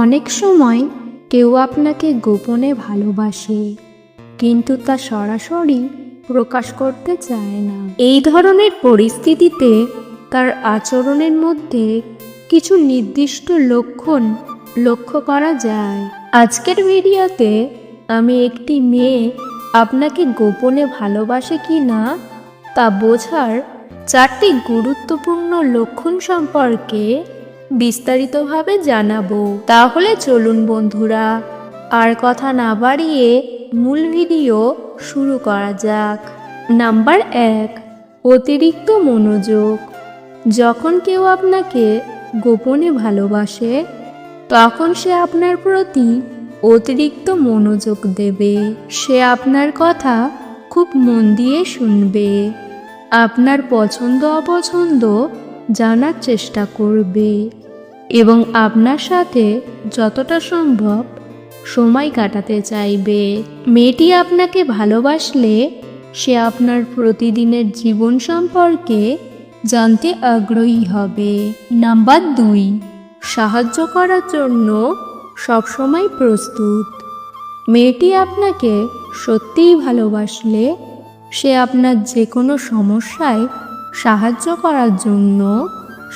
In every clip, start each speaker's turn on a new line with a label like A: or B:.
A: অনেক সময় কেউ আপনাকে গোপনে ভালোবাসে, কিন্তু তা সরাসরি প্রকাশ করতে চায় না। এই ধরনের পরিস্থিতিতে তার আচরণের মধ্যে কিছু নির্দিষ্ট লক্ষণ লক্ষ্য করা যায়। আজকের ভিডিওতে আমি একটি মেয়ে আপনাকে গোপনে ভালোবাসে কি না, তা বোঝার চারটি গুরুত্বপূর্ণ লক্ষণ সম্পর্কে বিস্তারিতভাবে জানাব। তাহলে চলুন বন্ধুরা, আর কথা না বাড়িয়ে মূল ভিডিও শুরু করা যাক। নাম্বার এক, অতিরিক্ত মনোযোগ। যখন কেউ আপনাকে গোপনে ভালোবাসে, তখন সে আপনার প্রতি অতিরিক্ত মনোযোগ দেবে। সে আপনার কথা খুব মন দিয়ে শুনবে। আপনার পছন্দ অপছন্দ জানার চেষ্টা করবে। এবং আপনার সাথে যতটা সম্ভব সময় কাটাতে চাইবে। মেয়েটি আপনাকে ভালোবাসলে সে আপনার প্রতিদিনের জীবন সম্পর্কে জানতে আগ্রহী হবে। নাম্বার দুই, সাহায্য করার জন্য সবসময় প্রস্তুত। মেয়েটি আপনাকে সত্যিই ভালোবাসলে সে আপনার যে কোনো সমস্যায় সাহায্য করার জন্য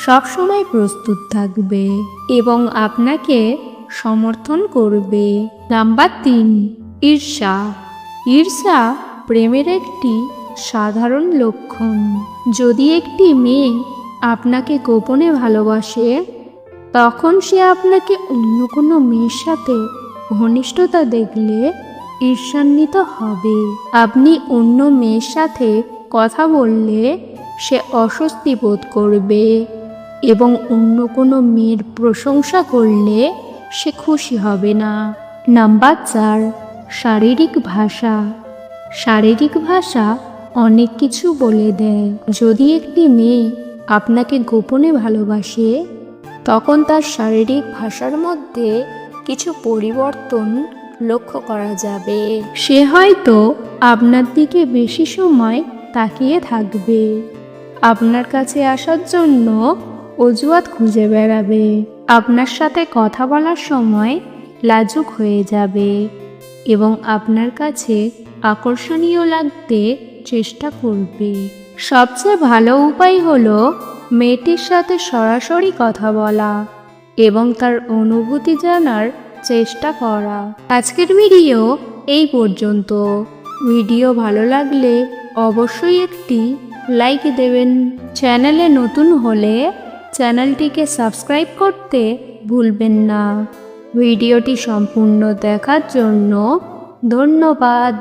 A: সবসময় প্রস্তুত থাকবে এবং আপনাকে সমর্থন করবে। নাম্বার তিন, ঈর্ষা। ঈর্ষা প্রেমের একটি সাধারণ লক্ষণ। যদি একটি মেয়ে আপনাকে গোপনে ভালোবাসে, তখন সে আপনাকে অন্য কোনো মেয়ের সাথে ঘনিষ্ঠতা দেখলে ঈর্ষান্বিত হবে। আপনি অন্য মেয়ের সাথে কথা বললে সে অস্বস্তি বোধ করবে। এবং অন্য কোনো মেয়ের প্রশংসা করলে সে খুশি হবে না। নাম্বার চার, শারীরিক ভাষা। শারীরিক ভাষা অনেক কিছু বলে দেয়। যদি একটি মেয়ে আপনাকে গোপনে ভালোবাসে, তখন তার শারীরিক ভাষার মধ্যে কিছু পরিবর্তন লক্ষ্য করা যাবে। সে হয়তো আপনার দিকে বেশি সময় তাকিয়ে থাকবে। আপনার কাছে আসার জন্য অজুহাত খুঁজে বেড়াবে। আপনার সাথে কথা বলার সময় লাজুক হয়ে যাবে এবং আপনার কাছে আকর্ষণীয় লাগতে চেষ্টা করবে। সবচেয়ে ভালো উপায় হলো মেয়েটির সাথে সরাসরি কথা বলা এবং তার অনুভূতি জানার চেষ্টা করা। আজকের ভিডিও এই পর্যন্ত। ভিডিও ভালো লাগলে অবশ্যই একটি লাইক দেবেন। চ্যানেলে নতুন হলে চ্যানেলটিকে সাবস্ক্রাইব করতে ভুলবেন না। ভিডিওটি সম্পূর্ণ দেখার জন্য ধন্যবাদ।